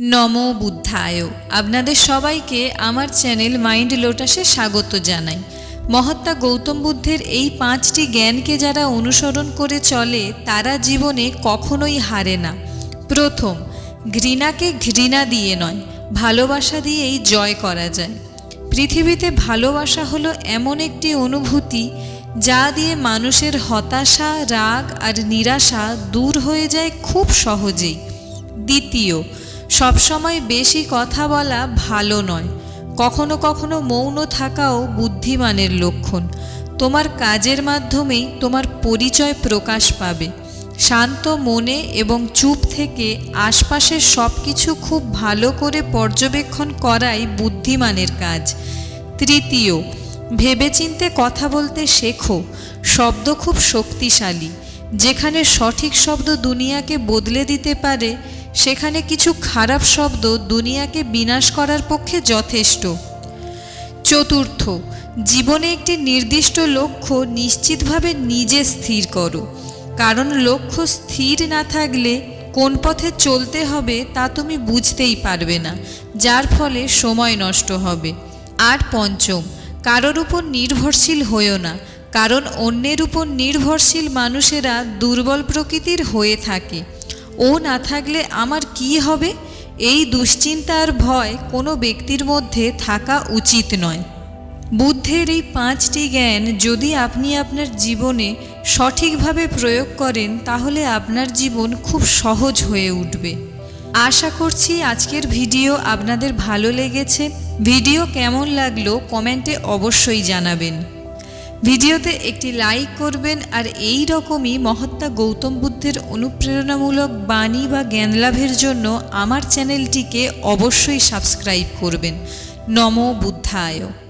নম বুদ্ধায়। আপনাদের সবাইকে আমার চ্যানেল মাইন্ড লোটাসে স্বাগত জানাই। মহাত্মা গৌতম বুদ্ধের এই পাঁচটি জ্ঞানকে যারা অনুসরণ করে চলে, তারা জীবনে কখনোই হারে না। প্রথম, ঘৃণাকে ঘৃণা দিয়ে নয়, ভালোবাসা দিয়েই জয় করা যায়। পৃথিবীতে ভালোবাসা হলো এমন একটি অনুভূতি, যা দিয়ে মানুষের হতাশা, রাগ আর নিরাশা দূর হয়ে যায় খুব সহজেই। দ্বিতীয় সবসময় বেশি কথা বলা ভালো নয়। কখনো কখনো মৌন থাকাও বুদ্ধিমানের লক্ষণ। তোমার কাজের মাধ্যমেই তোমার পরিচয় প্রকাশ পাবে। শান্ত মনে এবং চুপ থেকে আশপাশের সব কিছু খুব ভালো করে পর্যবেক্ষণ করাই বুদ্ধিমানের কাজ। তৃতীয়, ভেবেচিন্তে কথা বলতে শেখো। শব্দ খুব শক্তিশালী। যেখানে সঠিক শব্দ দুনিয়াকে বদলে দিতে পারে সেখানে কিছু খারাপ শব্দ দুনিয়াকে বিনাশ করার পক্ষে যথেষ্ট। চতুর্থ, জীবনে একটি নির্দিষ্ট লক্ষ্য নিশ্চিতভাবে নিজে স্থির করো। কারণ লক্ষ্য স্থির না থাকলে কোন পথে চলতে হবে তা তুমি বুঝতেই পারবে না, যার ফলে সময় নষ্ট হবে। আর পঞ্চম, কারোর উপর নির্ভরশীল হয়েও না, কারণ অন্যের উপর নির্ভরশীল মানুষেরা দুর্বল প্রকৃতির হয়ে থাকে। ও না থাকলে আমার কি হবে? এই দুশ্চিন্তার ভয় কোনো ব্যক্তির মধ্যে থাকা উচিত নয়। বুদ্ধের এই পাঁচটি জ্ঞান যদি আপনি আপনার জীবনে সঠিকভাবে প্রয়োগ করেন, তাহলে আপনার জীবন খুব সহজ হয়ে উঠবে। আশা করছি আজকের ভিডিও আপনাদের ভালো লেগেছে। ভিডিও কেমন লাগল কমেন্টে অবশ্যই জানাবেন। ভিডিওতে একটি লাইক করবেন আর এই রকমই মহাত্মা গৌতম বুদ্ধের অনুপ্রেরণামূলক বাণী বা জ্ঞান লাভের জন্য আমার চ্যানেলটিকে অবশ্যই সাবস্ক্রাইব করবেন। নমো বুদ্ধায়।